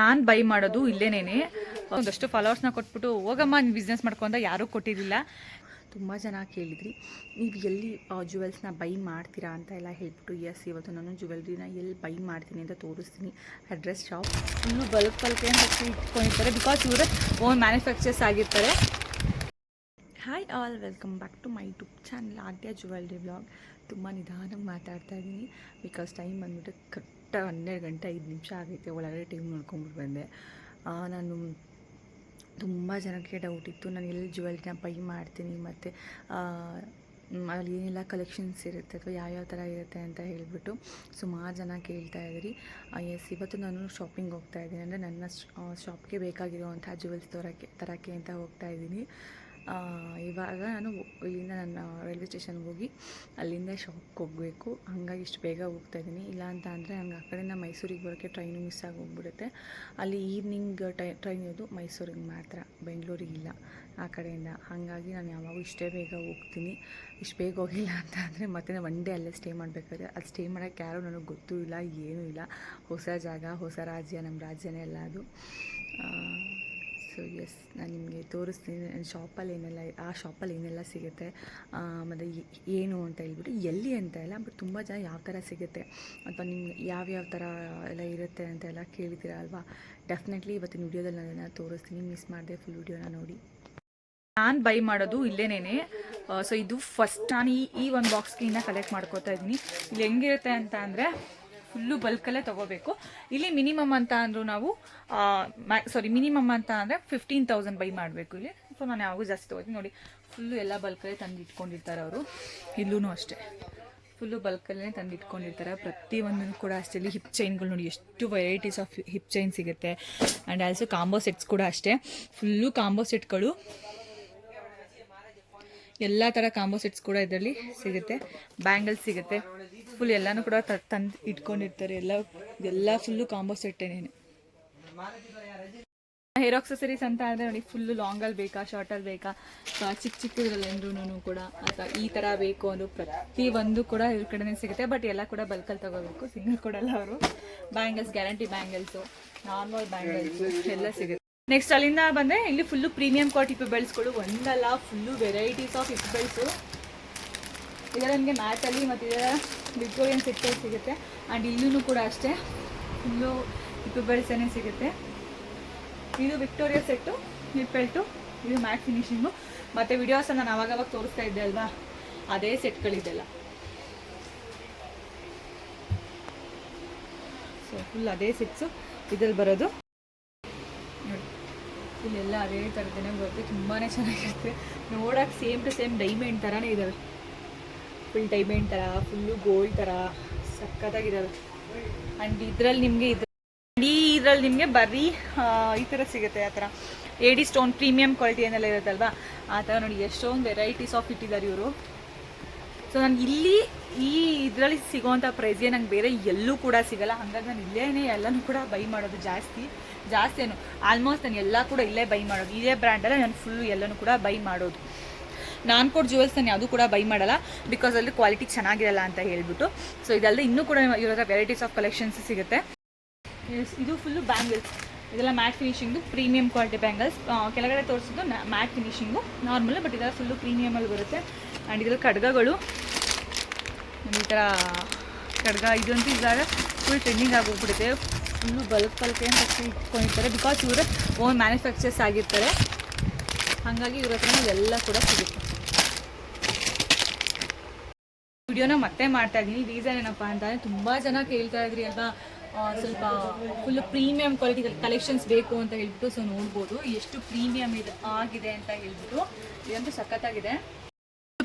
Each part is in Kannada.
ನಾನು ಬೈ ಮಾಡೋದು ಇಲ್ಲೇನೇನೆ. ಒಂದಷ್ಟು ಫಾಲೋವರ್ಸ್ನ ಕೊಟ್ಬಿಟ್ಟು, ಹೋಗಮ್ಮ, ನೀನು ಬಿಸ್ನೆಸ್ ಮಾಡ್ಕೊಂಡ ಯಾರೂ ಕೊಟ್ಟಿರಲಿಲ್ಲ. ತುಂಬ ಜನ ಕೇಳಿದ್ರಿ, ನೀವು ಎಲ್ಲಿ ಜುವೆಲ್ಸ್ನ ಬೈ ಮಾಡ್ತೀರಾ? ಅಂತ ಎಲ್ಲ ಹೇಳ್ಬಿಟ್ಟು ಎಸ್ ಇವತ್ತು ನಾನು ಜುವೆಲ್ರಿನ ಎಲ್ಲಿ ಬೈ ಮಾಡ್ತೀನಿ ಅಂತ ತೋರಿಸ್ತೀನಿ. ಅಡ್ರೆಸ್ ಶಾಪ್ ಇನ್ನು ಬಲ್ಕ್ ಬಲ್ಕ್ ಅಂತ ಇಟ್ಕೊಂಡಿರ್ತಾರೆ ಬಿಕಾಸ್ ಇವರು ಓನ್ ಮ್ಯಾನುಫ್ಯಾಕ್ಚರ್ಸ್ ಆಗಿರ್ತಾರೆ. Hi all welcome back to my YouTube channel Aadya jewellery blog ತುಂಬ ನಿಧಾನಕ್ಕೆ ಮಾತಾಡ್ತಾ ಇದ್ದೀನಿ ಬಿಕಾಸ್ ಟೈಮ್ ಬಂದ್ಬಿಟ್ಟು ಕರೆಕ್ಟ್ ಹನ್ನೆರಡು ಗಂಟೆ, ಐದು ನಿಮಿಷ ಆಗೈತೆ ಒಳಗಡೆ ಟೈಮ್ ನೋಡ್ಕೊಂಬಿಟ್ಟು ಬಂದೆ. ನಾನು ತುಂಬ ಜನಕ್ಕೆ ಡೌಟ್ ಇತ್ತು ನಾನು ಎಲ್ಲಿ ಜ್ಯುವೆಲ್ರಿನ ಪೈ ಮಾಡ್ತೀನಿ ಮತ್ತು ಅಲ್ಲಿ ಏನೆಲ್ಲ ಕಲೆಕ್ಷನ್ಸ್ ಇರುತ್ತೆ ಅಥವಾ ಯಾವ್ಯಾವ ಥರ ಇರುತ್ತೆ ಅಂತ ಹೇಳಿಬಿಟ್ಟು ಸುಮಾರು ಜನ ಕೇಳ್ತಾ ಇದ್ದೀರಿ ಎಸ್ ಇವತ್ತು ನಾನು ಶಾಪಿಂಗ್ ಹೋಗ್ತಾ ಇದ್ದೀನಿ. ಅಂದರೆ ನನ್ನ ಶಾಪ್ಗೆ ಬೇಕಾಗಿರುವಂಥ ಜುವೆಲ್ಸ್ ತರೋಕ್ಕೆ ತರೋಕ್ಕೆ ಅಂತ ಹೋಗ್ತಾ ಇದ್ದೀನಿ. ಇವಾಗ ನಾನು ಇಲ್ಲಿಂದ ನನ್ನ ರೈಲ್ವೆ ಸ್ಟೇಷನ್ಗೆ ಹೋಗಿ ಅಲ್ಲಿಂದ ಶಾಪ್ಗೆ ಹೋಗಬೇಕು. ಹಾಗಾಗಿ ಇಷ್ಟು ಬೇಗ ಹೋಗ್ತಾ ಇದ್ದೀನಿ. ಇಲ್ಲ ಅಂತ ಅಂದರೆ ನಂಗೆ ಆ ಕಡೆಯಿಂದ ಮೈಸೂರಿಗೆ ಬರೋಕ್ಕೆ ಟ್ರೈನು ಮಿಸ್ ಆಗಿ ಹೋಗ್ಬಿಡುತ್ತೆ ಅಲ್ಲಿ ಈವ್ನಿಂಗ್ ಟೈ ಟ್ರೈನ್ ಇರೋದು ಮೈಸೂರಿಗೆ ಮಾತ್ರ. ಬೆಂಗಳೂರಿಗಿಲ್ಲ ಆ ಕಡೆಯಿಂದ. ಹಾಗಾಗಿ ನಾನು ಯಾವಾಗೂ ಇಷ್ಟೇ ಬೇಗ ಹೋಗ್ತೀನಿ. ಇಷ್ಟು ಬೇಗ ಹೋಗಿಲ್ಲ ಅಂತ ಅಂದರೆ ಮತ್ತೆ ನಾನು ಒನ್ ಡೇ ಅಲ್ಲೇ ಸ್ಟೇ ಮಾಡಬೇಕಾದ್ರೆ ಅದು ಸ್ಟೇ ಮಾಡೋಕ್ಕೆ ಯಾರೂ ನನಗೆ ಗೊತ್ತೂ ಇಲ್ಲ, ಏನೂ ಇಲ್ಲ. ಹೊಸ ಜಾಗ, ಹೊಸ ರಾಜ್ಯ ನಮ್ಮ ರಾಜ್ಯನೇ ಅಲ್ಲ ಅದು. ಸೊ ಎಸ್ ನಾನು ನಿಮಗೆ ತೋರಿಸ್ತೀನಿ. ನನ್ನ ಶಾಪಲ್ಲಿ ಏನೆಲ್ಲ ಆ ಶಾಪಲ್ಲಿ ಏನೆಲ್ಲ ಸಿಗುತ್ತೆ ಮತ್ತು ಏನು ಅಂತ ಹೇಳ್ಬಿಟ್ಟು ಎಲ್ಲಿ ಅಂತ ಇಲ್ಲ ಬಟ್ ತುಂಬ ಜನ ಯಾವ ಥರ ಸಿಗುತ್ತೆ ಅಥವಾ ನಿಮ್ಗೆ ಯಾವ್ಯಾವ ಥರ ಎಲ್ಲ ಇರುತ್ತೆ ಅಂತ ಎಲ್ಲ ಕೇಳಿದ್ದೀರ ಅಲ್ವಾ? ಡೆಫಿನೆಟ್ಲಿ ಇವತ್ತಿನ ವಿಡಿಯೋದಲ್ಲಿ ನಾನು ಅದನ್ನು ತೋರಿಸ್ತೀನಿ. ಮಿಸ್ ಮಾಡಿದೆ ಫುಲ್ ವಿಡಿಯೋನ ನೋಡಿ. ನಾನು ಬೈ ಮಾಡೋದು ಇಲ್ಲೇನೇ ಸೊ ಇದು ಫಸ್ಟ್ ನಾನು ಈ ಈ ಒಂದು ಬಾಕ್ಸ್ಗೆ ಇನ್ನು ಕಲೆಕ್ಟ್ ಮಾಡ್ಕೋತಾ ಇದ್ದೀನಿ. ಇಲ್ಲಿ ಹೆಂಗಿರುತ್ತೆ ಅಂತ ಅಂದರೆ ಫುಲ್ಲು ಬಲ್ಕಲ್ಲೇ ತೊಗೋಬೇಕು. ಇಲ್ಲಿ ಮಿನಿಮಮ್ ಅಂತ ಅಂದರೂ ನಾವು ಸಾರಿ ಮಿನಿಮಮ್ ಅಂತ ಅಂದರೆ ಫಿಫ್ಟೀನ್ ತೌಸಂಡ್ ಬೈ ಮಾಡಬೇಕು ಇಲ್ಲಿ. ಸೊ ನಾನು ಯಾವಾಗೂ ಜಾಸ್ತಿ ತೊಗೋತೀನಿ. ನೋಡಿ ಫುಲ್ಲು ಎಲ್ಲ ಬಲ್ಕಲ್ಲೇ ತಂದು ಇಟ್ಕೊಂಡಿರ್ತಾರೆ ಅವರು. ಇಲ್ಲೂ ಅಷ್ಟೇ. ಫುಲ್ಲು ಬಲ್ಕಲ್ಲೇ ತಂದು ಇಟ್ಕೊಂಡಿರ್ತಾರೆ. ಪ್ರತಿಯೊಂದನ್ನು ಕೂಡ ಅಷ್ಟೇ. ಇಲ್ಲಿ ಹಿಪ್ ಚೈನ್ಗಳು ನೋಡಿ, ಎಷ್ಟು ವೆರೈಟೀಸ್ ಆಫ್ ಹಿಪ್ ಚೈನ್ ಸಿಗುತ್ತೆ. ಆ್ಯಂಡ್ ಆಲ್ಸೋ ಕಾಂಬೋ ಸೆಟ್ಸ್ ಕೂಡ ಅಷ್ಟೇ. ಫುಲ್ಲು ಕಾಂಬೋ ಸೆಟ್ಗಳು ಎಲ್ಲ ಥರ ಕಾಂಬೋ ಸೆಟ್ಸ್ ಕೂಡ ಇದರಲ್ಲಿ ಸಿಗುತ್ತೆ. ಬ್ಯಾಂಗಲ್ಸ್ ಸಿಗುತ್ತೆ. ಫುಲ್ ಎಲ್ಲನೂ ಕೂಡ ತಂದು ಇಟ್ಕೊಂಡಿರ್ತಾರೆ. ಎಲ್ಲ ಎಲ್ಲ ಫುಲ್ಲು ಕಾಂಬೋ ಸೆಟ್ಟೇನೇನೆ ಹೇರ್ ಆಕ್ಸೆಸರೀಸ್ ಅಂತ ಅಂದರೆ ನೋಡಿ ಫುಲ್ಲು ಲಾಂಗಲ್ಲಿ ಬೇಕಾ ಶಾರ್ಟಲ್ಲಿ ಬೇಕಾ? ಚಿಕ್ಕ ಚಿಕ್ಕದ್ರಲ್ಲೆಂದ್ರೂ ಕೂಡ ಅಥವಾ ಈ ಥರ ಬೇಕು ಅಂದ್ರು ಪ್ರತಿಯೊಂದು ಕೂಡ ಇವ್ರ ಕಡೆನೇ ಸಿಗುತ್ತೆ. ಬಟ್ ಎಲ್ಲ ಕೂಡ ಬಲ್ಕಲ್ಲಿ ತಗೋಬೇಕು. ಸಿಂಗಲ್ ಕೊಡಲ್ಲ ಅವರು. Bangles guarantee bangles normal bangles ಎಲ್ಲ ಸಿಗುತ್ತೆ. ನೆಕ್ಸ್ಟ್ ಅಲ್ಲಿಂದ ಬಂದರೆ ಇಲ್ಲಿ ಫುಲ್ಲು ಪ್ರೀಮಿಯಂ ಕ್ವಾಲಿಟಿ ಬೆಲ್ಸ್ಗಳು ಒಂದಲ್ಲ ಫುಲ್ಲು ವೆರೈಟೀಸ್ ಆಫ್ ಹಿಪ್ ಇದರ ನಿಮಗೆ ಮ್ಯಾಟಲ್ಲಿ ಮತ್ತು ಇದೆಲ್ಲ ವಿಕ್ಟೋರಿಯನ್ ಸೆಟ್ಟಲ್ಲಿ ಸಿಗುತ್ತೆ. ಆ್ಯಂಡ್ ಇಲ್ಲೂ ಕೂಡ ಅಷ್ಟೇ. ಫುಲ್ಲು ಹಿಪ್ ಬೆಲ್ಸೇ ಸಿಗುತ್ತೆ. ಇದು ವಿಕ್ಟೋರಿಯಾ ಸೆಟ್ಟು ಇದು ಪೆಲ್ಟು ಇದು ಮ್ಯಾಟ್ ಫಿನಿಷಿಂಗು ಮತ್ತು ವಿಡಿಯೋಸ್ ನಾನು ಅವಾಗವಾಗ ತೋರಿಸ್ತಾ ಇದ್ದೆ ಅಲ್ವಾ? ಅದೇ ಸೆಟ್ಗಳಿದೆಲ್ಲ ಸೊ ಫುಲ್ ಅದೇ ಸೆಟ್ಸು ಇದ್ರಲ್ಲಿ ಬರೋದು. ಇಲ್ಲೆಲ್ಲ ಅದೇ ಥರದೇ ಬರುತ್ತೆ ತುಂಬಾ ಚೆನ್ನಾಗಿರುತ್ತೆ. ನೋಡೋಕೆ ಸೇಮ್ ಟು ಸೇಮ್ ಡೈಮಂಡ್ ಥರನೇ ಇದ್ದಾವೆ ಫುಲ್ ಡೈಮಂಡ್ ಥರ ಫುಲ್ಲು ಗೋಲ್ಡ್ ಥರ ಸಕ್ಕತ್ತಾಗಿದ್ದಾವೆ ಆ್ಯಂಡ್ ಇದರಲ್ಲಿ ನಿಮಗೆ ಇದು ಈ ಇದರಲ್ಲಿ ನಿಮಗೆ ಬರೀ ಈ ಥರ ಸಿಗುತ್ತೆ ಆ ಥರ ಏಡಿ ಸ್ಟೋನ್ ಪ್ರೀಮಿಯಂ ಕ್ವಾಲಿಟಿ ಏನೆಲ್ಲ ಇರುತ್ತಲ್ವಾ? ಆ ಥರ ನೋಡಿ, ಎಷ್ಟೊಂದು ವೆರೈಟೀಸ್ ಆಫ್ ಇಟ್ಟಿದ್ದಾರೆ ಇವರು. ಸೊ ನಾನು ಇಲ್ಲಿ ಈ ಇದರಲ್ಲಿ ಸಿಗೋವಂಥ ಪ್ರೈಸ್ಗೆ ನಂಗೆ ಬೇರೆ ಎಲ್ಲೂ ಕೂಡ ಸಿಗಲ್ಲ. ಹಾಗಾಗಿ ನಾನು ಇಲ್ಲೇ ಎಲ್ಲನೂ ಕೂಡ ಬೈ ಮಾಡೋದು ಜಾಸ್ತಿ ಜಾಸ್ತಿ ಏನು ಆಲ್ಮೋಸ್ಟ್ ನಾನು ಎಲ್ಲ ಕೂಡ ಇಲ್ಲೇ ಬೈ ಮಾಡೋದು. ಇದೇ ಬ್ರ್ಯಾಂಡಲ್ಲೇ ನಾನು ಫುಲ್ಲು ಎಲ್ಲನೂ ಕೂಡ ಬೈ ಮಾಡೋದು. ನಾನು ಕೊಟ್ಟು ಜ್ಯುವೆಲ್ಸ್ ನಾನು ಕೂಡ ಬೈ ಮಾಡಲ್ಲ ಬಿಕಾಸ್ ಅಲ್ಲಿ ಕ್ವಾಲಿಟಿ ಚೆನ್ನಾಗಿರಲ್ಲ ಅಂತ ಹೇಳ್ಬಿಟ್ಟು. ಸೊ ಇದಲ್ಲದೆ ಇನ್ನೂ ಕೂಡ ಇವ್ರ ವೆರೈಟೀಸ್ ಆಫ್ ಕಲೆಕ್ಷನ್ಸ್ ಸಿಗುತ್ತೆ. ಇದು ಫುಲ್ಲು ಬ್ಯಾಂಗಲ್ಸ್ ಇದೆಲ್ಲ matte finishing premium quality bangles ಕೆಳಗಡೆ ತೋರಿಸಿದ್ದು ಮ್ಯಾಟ್ ಫಿನಿಶಿಂಗು ನಾರ್ಮಲ್ ಬಟ್ ಇದೆಲ್ಲ ಫುಲ್ಲು ಪ್ರೀಮಿಯಮಲ್ಲಿ ಬರುತ್ತೆ. ಆ್ಯಂಡ್ ಇದರಲ್ಲಿ ಖಡ್ಗಗಳು. ಈ ಥರ ಖಡ್ಗ ಇದಂತೂ ಇದ್ದಾಗ ಫುಲ್ ಟ್ರೆಂಡಿಂಗ್ ಆಗೋಗ್ಬಿಡುತ್ತೆ ಫುಲ್ಲು ಬಲ್ಕ್ ಬಲ್ಕ್ ಅಂತ ಇಟ್ಕೊಂಡಿರ್ತಾರೆ. ಬಿಕಾಸ್ ಇವರು ಓನ್ ಮ್ಯಾನುಫ್ಯಾಕ್ಚರ್ಸ್ ಆಗಿರ್ತಾರೆ. ಹಾಗಾಗಿ ಇವ್ರ ಹತ್ರ ಎಲ್ಲ ಕೂಡ ಸಿಗುತ್ತೆ. ವಿಡಿಯೋನ ಮತ್ತೆ ಮಾಡ್ತಾ ಇದ್ದೀನಿ. ರೀಸನ್ ಏನಪ್ಪ ಅಂತಂದರೆ ತುಂಬಾ ಜನ ಕೇಳ್ತಾ ಇದ್ರಿ ಅಲ್ವಾ? ಸ್ವಲ್ಪ ಫುಲ್ ಪ್ರೀಮಿಯಂ ಕ್ವಾಲಿಟಿ ಕಲೆಕ್ಷನ್ಸ್ ಬೇಕು ಅಂತ ಹೇಳ್ಬಿಟ್ಟು ಸೊ ನೋಡ್ಬೋದು. ಎಷ್ಟು ಪ್ರೀಮಿಯಂ ಇದು ಆಗಿದೆ ಅಂತ ಹೇಳ್ಬಿಟ್ಟು ಇದಂತೂ ಸಖತ್ತಾಗಿದೆ.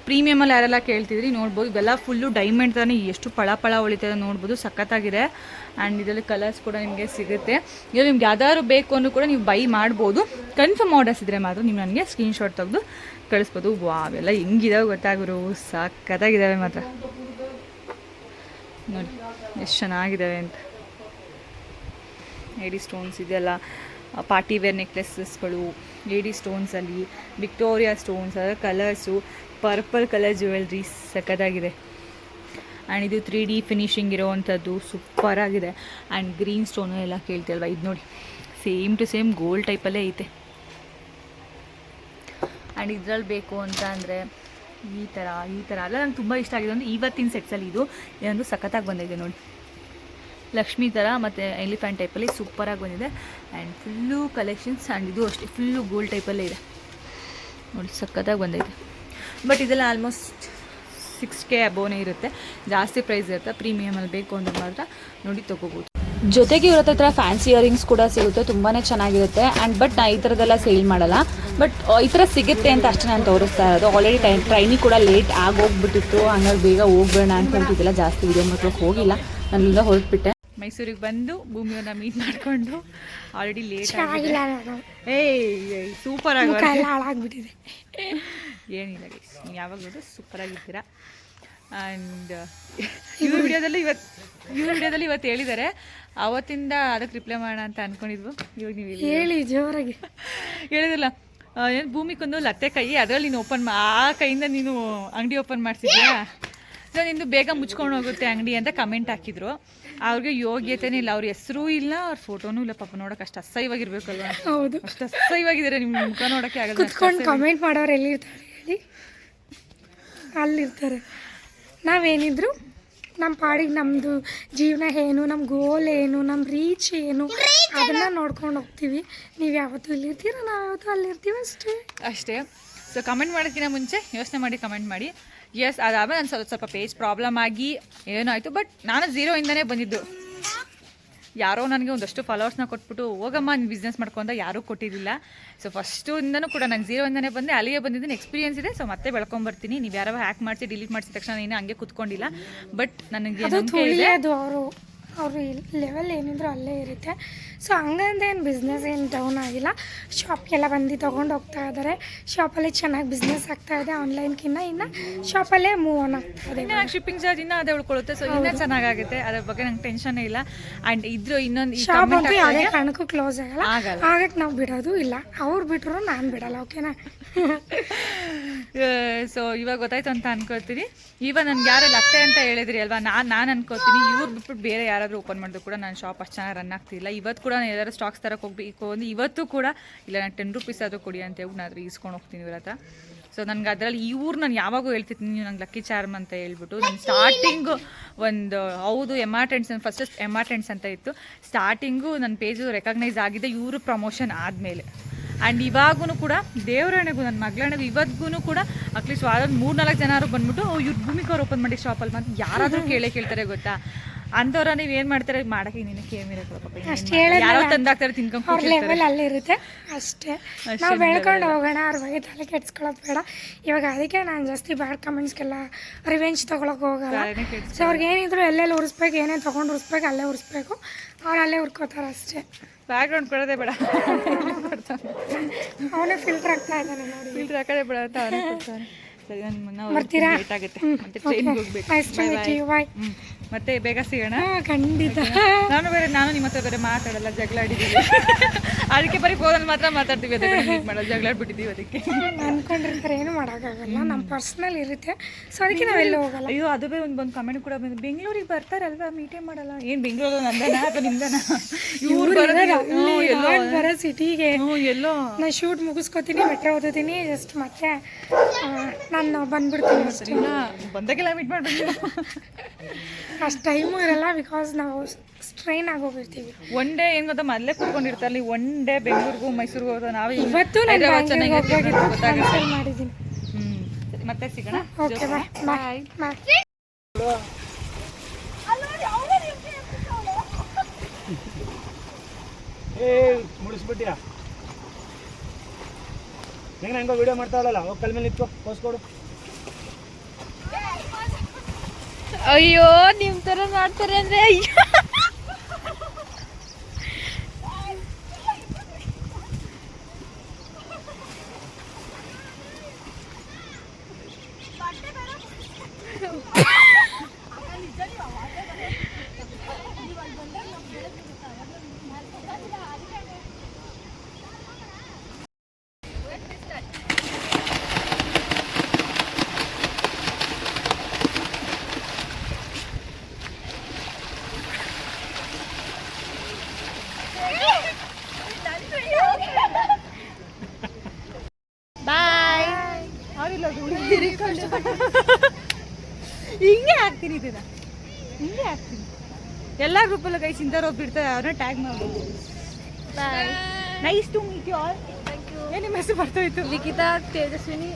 ಪ್ರೀಮಿಯಮಲ್ಲಿ ಯಾರೆಲ್ಲ ಕೇಳ್ತಿದ್ರಿ ನೋಡ್ಬೋದು. ಇವೆಲ್ಲ ಫುಲ್ಲು ಡೈಮಂಡ್ ತಾನೇ. ಎಷ್ಟು ಪಳ ಪಳ ಹೊಳಿತದೆ ನೋಡ್ಬೋದು. ಸಖತ್ತಾಗಿದೆ. ಆ್ಯಂಡ್ ಇದರಲ್ಲಿ ಕಲರ್ಸ್ ಕೂಡ ನಿಮಗೆ ಸಿಗುತ್ತೆ. ಇದು ನಿಮ್ಗೆ ಯಾವ್ದಾದ್ರು ಬೇಕು ಅಂದ್ರೂ ಕೂಡ ನೀವು ಬೈ ಮಾಡ್ಬೋದು. ಕನ್ಫರ್ಮ್ ಆರ್ಡರ್ಸ್ ಇದ್ದರೆ ಮಾತ್ರ ನೀವು ನನಗೆ ಸ್ಕ್ರೀನ್ಶಾಟ್ ತೆಗೆದು ಕಳಿಸ್ಬೋದು. ವಾ, ಅವೆಲ್ಲ ಹೆಂಗಿದಾವೆ ಗೊತ್ತಾಗಿರು. ಸಖತ್ತಾಗಿದ್ದಾವೆ ಮಾತ್ರ. ನೋಡಿ, ಎಷ್ಟು ಚೆನ್ನಾಗಿದ್ದಾವೆ ಅಂತ. ಏಡಿ ಸ್ಟೋನ್ಸ್ ಇದೆಲ್ಲ ಪಾರ್ಟಿ ವೇರ್ ನೆಕ್ಲೆಸಸ್ಗಳು ಏಡಿ ಸ್ಟೋನ್ಸಲ್ಲಿ ವಿಕ್ಟೋರಿಯಾ ಸ್ಟೋನ್ಸ್, ಅದರ ಕಲರ್ಸು, ಪರ್ಪಲ್ ಕಲರ್ ಜ್ಯುವೆಲ್ರಿ ಸಖತ್ತಾಗಿದೆ. ಆ್ಯಂಡ್ ಇದು ತ್ರೀ ಡಿ ಫಿನಿಶಿಂಗ್ ಇರೋವಂಥದ್ದು, ಸೂಪರಾಗಿದೆ. ಆ್ಯಂಡ್ ಗ್ರೀನ್ ಸ್ಟೋನು ಎಲ್ಲ ಕೇಳ್ತೀವಲ್ವ ಇದು ನೋಡಿ, ಸೇಮ್ ಟು ಸೇಮ್ ಗೋಲ್ಡ್ ಟೈಪಲ್ಲೇ ಐತೆ. ಆ್ಯಂಡ್ ಇದ್ರಲ್ಲಿ ಬೇಕು ಅಂತ ಅಂದರೆ ಈ ಥರ ಈ ಥರ ಅಲ್ಲ, ನಂಗೆ ತುಂಬ ಇಷ್ಟ ಆಗಿದೆ. ಅಂದರೆ ಇವತ್ತಿನ ಸೆಟ್ಸಲ್ಲಿ ಇದು. ಇದೊಂದು ಸಖತ್ತಾಗಿ ಬಂದಿದೆ ನೋಡಿ. ಲಕ್ಷ್ಮಿ ಥರ ಮತ್ತು ಎಲಿಫೆಂಟ್ ಟೈಪಲ್ಲಿ ಸೂಪರಾಗಿ ಬಂದಿದೆ. ಆ್ಯಂಡ್ ಫುಲ್ಲು ಕಲೆಕ್ಷನ್ಸ್ ಆ್ಯಂಡ್ ಇದು ಅಷ್ಟೇ. ಫುಲ್ಲು ಗೋಲ್ಡ್ ಟೈಪಲ್ಲೇ ಇದೆ. ನೋಡಿ, ಸಖತ್ತಾಗಿ ಬಂದೈತೆ. ಬಟ್ ಇದೆಲ್ಲ ಆಲ್ಮೋಸ್ಟ್ ಸಿಕ್ಸ್ ಕೆ ಅಬೋನೇ ಇರುತ್ತೆ. ಜಾಸ್ತಿ ಪ್ರೈಸ್ ಇರುತ್ತೆ. ಪ್ರೀಮಿಯಮಲ್ಲಿ ಬೇಕು ಅಂತ ಮಾತ್ರ ನೋಡಿ ತೊಗೋಬೋದು. ಜೊತೆಗೆ ಇವ್ರ ಹತ್ರ ಫ್ಯಾನ್ಸಿ ಇಯರಿಂಗ್ಸ್ ಕೂಡ ಸಿಗುತ್ತೆ ತುಂಬಾ ಚೆನ್ನಾಗಿರುತ್ತೆ. ಆ್ಯಂಡ್ ಬಟ್ ನಾ ಈ ಥರದ್ದೆಲ್ಲ ಸೇಲ್ ಮಾಡಲ್ಲ. ಬಟ್ ಈ ಥರ ಸಿಗುತ್ತೆ ಅಂತ ಅಷ್ಟೇ ನಾನು ತೋರಿಸ್ತಾ ಇರೋದು. ಆಲ್ರೆಡಿ ಟೈ ಟ್ರೈನಿಗೆ ಕೂಡ ಲೇಟ್ ಆಗಿ ಹೋಗ್ಬಿಟ್ಟಿತ್ತು ಹಂಗಾಗಿ ಬೇಗ ಹೋಗ್ಬೇಡ ಅಂತ ಹೇಳ್ತಿದ್ದೆಲ್ಲ. ಜಾಸ್ತಿ ವಿಡಿಯೋ ಮಾಡ್ಲಿಕ್ಕೆ ಹೋಗಿಲ್ಲ. ನಾನಿಂದ ಹೊರಟ್ಬಿಟ್ಟೆ. ಮೈಸೂರಿಗೆ ಬಂದು ಭೂಮಿಯನ್ನ ಮೀಟ್ ಮಾಡಿಕೊಂಡು ಆಲ್ರೆಡಿ ಲೇಟ್ ಏಯ್ ಸೂಪರ್ ಆಗಿ ಹಾಳಾಗ್ಬಿಟ್ಟಿದೆ. ಏನಿಲ್ಲ ನೀವು ಯಾವಾಗ ಸೂಪರ್ ಸೂಪರಾಗಿರ್ತೀರಾ ಆ್ಯಂಡ್ ಇವ್ರ ವಿಡಿಯೋದಲ್ಲಿ ಇವತ್ತು ಇವ್ರ ವಿಡಿಯೋದಲ್ಲಿ ಇವತ್ತು ಹೇಳಿದ್ದಾರೆ ಅವತ್ತಿಂದ ಅದಕ್ಕೆ ರಿಪ್ಲೈ ಮಾಡೋಣ ಅಂತ ಅನ್ಕೊಂಡಿದ್ವು. ಇವಾಗ ನೀವು ಹೇಳಿ ಜೋರಾಗಿ. ಹೇಳಿದಿಲ್ಲ ಏನು ಭೂಮಿಗೊಂದು ಲತ್ತೆ ಕೈ ಅದರಲ್ಲಿ ನೀನು ಓಪನ್ ಮಾ ಆ ಕೈಯಿಂದ ನೀನು ಅಂಗಡಿ ಓಪನ್ ಮಾಡಿಸಿದ್ಯಾ? ಸೊ ನಿಂದು ಬೇಗ ಮುಚ್ಕೊಂಡು ಹೋಗುತ್ತೆ ಅಂಗಡಿ ಅಂತ ಕಮೆಂಟ್ ಹಾಕಿದ್ರು. ಅವ್ರಿಗೆ ಯೋಗ್ಯತೆನೇ ಇಲ್ಲ ಅವ್ರ ಹೆಸರು ಇಲ್ಲ ಅವ್ರ ಫೋಟೋನೂ ಇಲ್ಲ. ಪಾಪ ನೋಡಕ್ಕೆ ಅಷ್ಟು ಅಸಹ್ಯವಾಗಿರ್ಬೇಕಲ್ವ? ಹೌದು. ಅಷ್ಟು ಅಸಹ್ಯವಾಗಿದ್ದಾರೆ ನಿಮ್ಮ ಮುಖ ನೋಡೋಕ್ಕೆ ಆಗಲ್ಲ ಕಮೆಂಟ್ ಮಾಡೋರು ಎಲ್ಲಿರ್ತಾರೆ ಹೇಳಿ? ಅಲ್ಲಿರ್ತಾರೆ. ನಾವೇನಿದ್ರು ನಮ್ಮ ಪಾಡಿಗೆ ನಮ್ಮದು ಜೀವನ ಏನು ನಮ್ಮ ಗೋಲ್ ಏನು ನಮ್ಮ ರೀಚ್ ಏನು, ಅದನ್ನ ನೋಡ್ಕೊಂಡು ಹೋಗ್ತೀವಿ. ನೀವು ಯಾವತ್ತೂ ಇಲ್ಲಿರ್ತೀರ, ನಾವು ಯಾವತ್ತೂ ಅಲ್ಲಿರ್ತೀವಿ ಅಷ್ಟೇ. ಅಷ್ಟೇ. ಸೊ ಕಮೆಂಟ್ ಮಾಡೋಕ್ಕಿಂತ ಮುಂಚೆ ಯೋಚನೆ ಮಾಡಿ ಕಮೆಂಟ್ ಮಾಡಿ. ಎಸ್ ಅದಾದ ನಾನು ಸ್ವಲ್ಪ ಸ್ವಲ್ಪ ಪೇಜ್ ಪ್ರಾಬ್ಲಮ್ ಆಗಿ ಏನೋ ಆಯಿತು ಬಟ್ ನಾನು ಝೀರೋಯಿಂದನೇ ಬಂದಿದ್ದು. ಯಾರೋ ನನಗೆ ಒಂದಷ್ಟು ಫಾಲೋವರ್ಸ್ನ ಕೊಟ್ಬಿಟ್ಟು ಹೋಗಮ್ಮ ನೀನು ಬಿಸ್ನೆಸ್ ಮಾಡ್ಕೊಂಡ ಯಾರೂ ಕೊಟ್ಟಿರಲಿಲ್ಲ. ಸೊ ಫಸ್ಟು ಇಂದನೂ ಕೂಡ ನಾನು ಇಂದನೇ ಬಂದೆ. ಅಲ್ಲಿಗೆ ಬಂದಿದ್ದೀನಿ ಎಕ್ಸ್ಪೀರಿಯನ್ಸ್ ಇದೆ. ಸೊ ಮತ್ತೆ ಬೆಳ್ಕೊಂಬರ್ತೀನಿ. ನೀವು ಯಾರೋ ಹ್ಯಾಕ್ ಮಾಡಿಸಿ ಡಿಲೀಟ್ ಮಾಡಿಸಿದ ತಕ್ಷಣ ನೀನು ಹಂಗೆ ಕುತ್ಕೊಂಡಿಲ್ಲ. ಬಟ್ ನನಗೆ ನಂಬಿಕೆ ಇದೆ. ಅವರು ಲೆವೆಲ್ ಏನಿದ್ರು ಅಲ್ಲೇ ಇರುತ್ತೆ. ಸೊ ಹಂಗಂದ್ರೆ ಏನು ಬಿಸ್ನೆಸ್ ಏನು ಡೌನ್ ಆಗಿಲ್ಲ. ಶಾಪ್ಗೆಲ್ಲ ಬಂದು ತೊಗೊಂಡು ಹೋಗ್ತಾ ಇದ್ದಾರೆ ಶಾಪಲ್ಲಿ ಚೆನ್ನಾಗಿ ಬಿಸ್ನೆಸ್ ಆಗ್ತಾ ಇದೆ ಆನ್ಲೈನ್ಗಿನ್ನ ಇನ್ನು ಶಾಪಲ್ಲೇ ಮೂವ್ ಆನ್ ಆಗ್ತಾ ಇದೆ. ಇನ್ನು ಶಿಪ್ಪಿಂಗ್ ಚಾರ್ಜ್ ಇನ್ನೂ ಅದೇ ಉಳ್ಕೊಳ್ಳುತ್ತೆ. ಸೊ ಇನ್ನೂ ಚೆನ್ನಾಗಾಗುತ್ತೆ. ಅದ್ರ ಬಗ್ಗೆ ನಂಗೆ ಟೆನ್ಷನ್ ಇಲ್ಲ. ಆ್ಯಂಡ್ ಇದ್ರು ಇನ್ನೊಂದು ಶಾಪ್ ಅಂತೂ ಯಾವುದೇ ಕಾರಣಕ್ಕೂ ಕ್ಲೋಸ್ ಆಗಲ್ಲ. ಹಾಗಾಗಿ ಆಗಕ್ಕೆ ನಾವು ಬಿಡೋದು ಇಲ್ಲ. ಅವ್ರು ಬಿಟ್ಟರು ನಾನು ಬಿಡಲ್ಲ. ಓಕೆನಾ ಸೊ ಇವಾಗ ಗೊತ್ತಾಯ್ತು ಅಂತ ಅನ್ಕೋತೀನಿ. ಇವಾಗ ನನ್ಗೆ ಯಾರು ಅತ್ತೆ ಅಂತ ಹೇಳಿದ್ರಿ ಅಲ್ವಾ? ನಾನು ನಾನು ಅನ್ಕೋತೀನಿ. ಇವ್ರು ಬಿಟ್ಬಿಟ್ಟು ಬೇರೆ ಯಾರಾದರೂ ಓಪನ್ ಮಾಡಿದ್ರು ಕೂಡ ನಾನು ಶಾಪ್ ಅಷ್ಟು ಚೆನ್ನಾಗಿ ರನ್ ಆಗ್ತಿಲ್ಲ. ಇವತ್ತು ಕೂಡ ನಾನು ಯಾರು ಸ್ಟಾಕ್ಸ್ ತರಕ್ಕೆ ಹೋಗ್ಬೇಕು ಅಂದ್ರೆ ಇವತ್ತು ಕೂಡ ಇಲ್ಲ, ನಾನು ಟೆನ್ ರುಪೀಸ್ ಆದರೂ ಕೊಡಿ ಅಂತ ಹೇಳಿ ನಾನು ಈಸ್ಕೊಂಡು ಹೋಗ್ತೀನಿ ಇವ್ರ ಹತ್ರ. ಸೊ ನನಗೆ ಅದರಲ್ಲಿ ಇವ್ರು ನಾನು ಯಾವಾಗೂ ಹೇಳ್ತಿದ್ದೀನಿ ನೀವು ನಂಗೆ ಲಕ್ಕಿ ಚಾರ್ಮ್ ಅಂತ ಹೇಳ್ಬಿಟ್ಟು. ನಾನು ಸ್ಟಾರ್ಟಿಂಗು ಒಂದು, ಹೌದು ಎಮಾರ್ಟೆಂಟ್ಸ್ ಫಸ್ಟ್ ಎಮಾರ್ಟೆಂಟ್ಸ್ ಅಂತ ಇತ್ತು. ಸ್ಟಾರ್ಟಿಂಗು ನನ್ನ ಪೇಜು ರೆಕಗ್ನೈಸ್ ಆಗಿದೆ, ಇವರು ಪ್ರಮೋಷನ್ ಆದಮೇಲೆ. ಆ್ಯಂಡ್ ಇವಾಗೂ ಕೂಡ ದೇವರಣೆಗೂ, ನನ್ನ ಮಗಳಣೆಗೂ ಇವತ್ತಿಗೂ ಕೂಡ ಅಟ್ಲೀಸ್ಟ್ ವಾರದಲ್ಲಿ ಮೂರು ನಾಲ್ಕು ಜನರು ಬಂದ್ಬಿಟ್ಟು ಇವ್ರ ಭೂಮಿಕವ್ರು ಓಪನ್ ಮಾಡಿ ಶಾಪಲ್ಲಿ ಅಂತ ಯಾರಾದರೂ ಕೇಳೇ ಕೇಳ್ತಾರೆ, ಗೊತ್ತಾ? ಅಂಥವ್ರ ನೀವು ಏನು ಮಾಡ್ತಾರೆ? ಮಾಡಕ್ಕೆ ನೀನು ಕೇಮಿರ ಅಷ್ಟು ಹೇಳೋದಲ್ಲ. ತಂದಾಗ್ತಾರೆ ತಿನ್ಕೊಂಡು ಅವ್ರ ಲೆವೆಲ್ ಅಲ್ಲೇ ಇರುತ್ತೆ. ಅಷ್ಟೇ. ನಾವು ಬೆಳ್ಕೊಂಡು ಹೋಗೋಣ ಅವ್ರ ಬಗ್ಗೆ ತಲೆ ಕೆಡ್ಸ್ಕೊಳ್ಳೋದು ಬೇಡ. ಇವಾಗ ಅದಕ್ಕೆ ನಾನು ಜಾಸ್ತಿ ಬ್ಯಾಡ್ ಕಮೆಂಟ್ಸ್ಗೆಲ್ಲ ರಿವೆಂಜ್ ತೊಗೊಳಕ್ಕೆ ಹೋಗಲ್ಲ. ಸೊ ಅವ್ರಿಗೆ ಏನಿದ್ರು ಎಲ್ಲೆಲ್ಲಿ ಉರಿಸ್ಬೇಕು ಏನೇ ತೊಗೊಂಡು ಉರಿಸ್ಬೇಕು ಅಲ್ಲೇ ಉರಿಸ್ಬೇಕು. ಅವ್ರು ಅಲ್ಲೇ ಉರ್ಕೋತಾರೆ ಅಷ್ಟೇ. ಬ್ಯಾಕ್ಗ್ರೌಂಡ್ ಕೊಡೋದೇ ಬೇಡ. ಅವನೇ ಫಿಲ್ಟರ್ ಆಗ್ತಾ ಇದ್ದಾನೆ ನೋಡಿ. ಫಿಲ್ಟರ್ ಹಾಕೋದೇ ಬೇಡ ಅಂತ ಅವನೇ ಕೊಡ್ತಾನೆ. ಸರಿ ನನ್ನ ಬರ್ತೀರಾ? ಲೇಟ್ ಆಗುತ್ತೆ. ಮತ್ತೆ ಟ್ರೈನ್ಗೆ ಹೋಗ್ಬೇಕು. ಬಾಯ್. ಮತ್ತೆ ಬೇಗ ಸಿಗೋಣ? ಖಂಡಿತ. ನಾನು ಬೇರೆ ನಾನು ನಿಮ್ಮ ಹತ್ರ ಬೇರೆ ಮಾತಾಡಲ್ಲ ಜಗಳ ಆಡಿದ್ದೀವಿ. ಅದಕ್ಕೆ ಬರೀ ಫೋನಲ್ಲಿ ಮಾತ್ರ ಮಾತಾಡ್ತೀವಿ ಅದಕ್ಕೆ ಮೀಟ್ ಮಾಡಲ್ಲ ಜಗಳ ಆಡ್ಬಿಟ್ಟಿದ್ದೀವಿ ಅದಕ್ಕೆ. ಅನ್ಕೊಂಡಿರ್ತಾರೆ ಏನು ಮಾಡೋಕ್ಕಾಗಲ್ಲ ನಮ್ಮ ಪರ್ಸ್ನಲ್ ಇರುತ್ತೆ. ಸೊ ಅದಕ್ಕೆ ನಾವೆಲ್ಲ ಹೋಗಲ್ಲ. ಅಯ್ಯೋ ಅದು ಬೇರೆ ಒಂದು ಒಂದು ಕಮೆಂಟ್ ಕೂಡ ಬಂದು ಬೆಂಗಳೂರಿಗೆ ಬರ್ತಾರಲ್ವಾ ಮೀಟೇ ಮಾಡಲ್ಲ? ಏನು ಬೆಂಗಳೂರು ನಂದನ ಅಥವಾ ಇವರು ಇವ್ರು ಎಲ್ಲೋ ಬರೋ ಸಿಟಿಗೆ. ಎಲ್ಲೋ. ನಾನು ಶೂಟ್ ಮುಗಿಸ್ಕೊತೀನಿ ಮೆಟ್ರೋ ಓದಿದ್ದೀನಿ ಜಸ್ಟ್ ಮತ್ತೆ ನಾನು ಬಂದ್ಬಿಡ್ತೀನಿ ಅಷ್ಟೇ ಬಂದಾಗೆಲ್ಲ ಮೀಟ್ ಮಾಡ್ಬೇಕು ಅಷ್ಟು ಟೈಮು ಇರಲ್ಲ ಬಿಕಾಸ್ ನಾವು ಸ್ಟ್ರೈನ್ ಆಗೋಗಿರ್ತೀವಿ ಒನ್ ಡೇ ಏನು ಗೊತ್ತಾ? ಮೊದಲೇ ಕೂತ್ಕೊಂಡಿರ್ತಾರಲ್ಲ ಒನ್ ಡೇ ಬೆಂಗಳೂರಿಗೂ ಮೈಸೂರಿಗೂ ಹೋದ ನಾವು ಇವತ್ತು ನಾನು ಮಾಡಿದ್ದೀನಿ. ಮತ್ತೆ ಸಿಗೋಣ? ಓಕೆ ಬಾಯ್ ಬಾಯ್ ಬಾಯ್ ಏ ಹೆಂಗ ಹೆಂಗೋ ವಿಡಿಯೋ ಮಾಡ್ತಾವಲ್ಲ ಹೋಗಿ ಕಲ್ಮೇಲೆ ನಿಂತ್ಕೋ ಕೋಸ್ಕೊಡು ಅಯ್ಯೋ ನಿಮ್ಮ ತರ ಮಾಡ್ತಾರೆ ಅಂದ್ರೆ ಅಯ್ಯೋ. ಹುಷಾರಿಲ್ಲ ಹಿಂಗೆ ಹಾಕ್ತೀನಿ ಇದನ್ನ. ಹಿಂಗೆ ಹಾಕ್ತೀನಿ. ಎಲ್ಲ ಗ್ರೂಪಲ್ಲೂ ಕೈ ಸಿಂದರ್ ಹೋಗ್ಬಿಡ್ತಾರೆ ಅವ್ರನ್ನ ಟ್ಯಾಗ್ ಮಾಡ್ಬೋದು. Bye nice to meet you all ಏನು ನಿಮ್ಮ ಹೆಸರು ಬರ್ತಾಯಿತ್ತು ಲಿಖಿತಾ ತೇಜಸ್ವಿನಿ